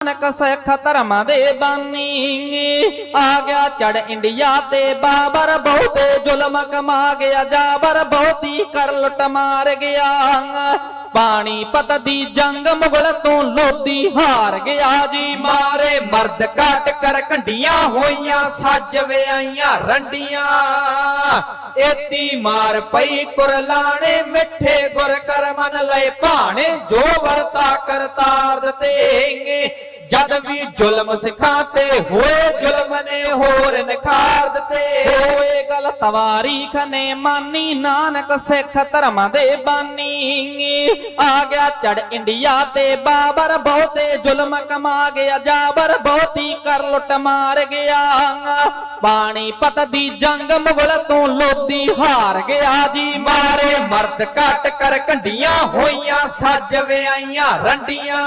ਨਾਨਕ ਸਿੱਖ ਧਰਮ ਦੇ ਬਾਨੀ। ਆ ਗਿਆ ਚੜ ਇੰਡੀਆ ਤੇ ਬਾਬਰ ਬਹੁਤੇ ਜ਼ੁਲਮ ਕਮਾ ਗਿਆ, ਜਾਬਰ ਬਹੁਤੀ ਕਰ ਲੁੱਟ ਮਾਰ ਗਿਆ। ਪਾਣੀ ਪਤ ਦੀ ਜੰਗ ਮੁਗਲ ਤੋਂ ਲੋਦੀ ਹਾਰ ਗਿਆ ਜੀ ਮਾਰੇ। ਮਰਦ ਘਾਟ ਕਰ ਕੰਡੀਆਂ ਹੋਈਆਂ, ਸੱਜ ਵਿਆਈਆਂ ਰੰਡੀਆਂ। ਏਤੀ ਮਾਰ ਪਈ ਕੁਰਲਾਣੇ, ਮਿੱਠੇ ਗੁਰ ਕਰ ਮਨ ਲਏ ਭਾਣੇ, ਜੋ ਵਰਤਾ ਕਰਤਾਰ ਦਿੱਤੇਗੇ ਜਦ ਜ਼ੁਲਮ ਸਿਖਾਤੇ, ਹੋਏ ਜ਼ੁਲਮ ਨੇ ਹੋਰ ਨਿਖਾਰ ਦਿੱਤੇ। ਹੋਏ ਗਲ ਤਵਾਰੀਖ ਨੇ ਮਾਨੀ, ਨਾਨਕ ਸਿੱਖ ਧਰਮ ਦੇ ਬਾਨੀ। ਆ ਗਿਆ ਚੜ ਇੰਡੀਆ ਤੇ ਬਾਬਰ, ਬਹੁਤੇ ਜ਼ੁਲਮ ਕਮਾ ਗਿਆ, ਜਾਬਰ ਬਹੁਤੀ ਕਰ ਲੁੱਟ ਮਾਰ ਗਿਆ। ਪਾਣੀ ਪਤ ਦੀ ਜੰਗ ਮੁਗਲ ਤੋਂ ਲੋਦੀ ਹਾਰ ਗਿਆ ਜੀ ਮਾਰੇ। ਮਰਦ ਘਾਟ ਕਰ ਕੰਡੀਆਂ ਹੋਈਆਂ, ਸੱਜ ਵਿਆਈਆਂ ਰੰਡੀਆਂ।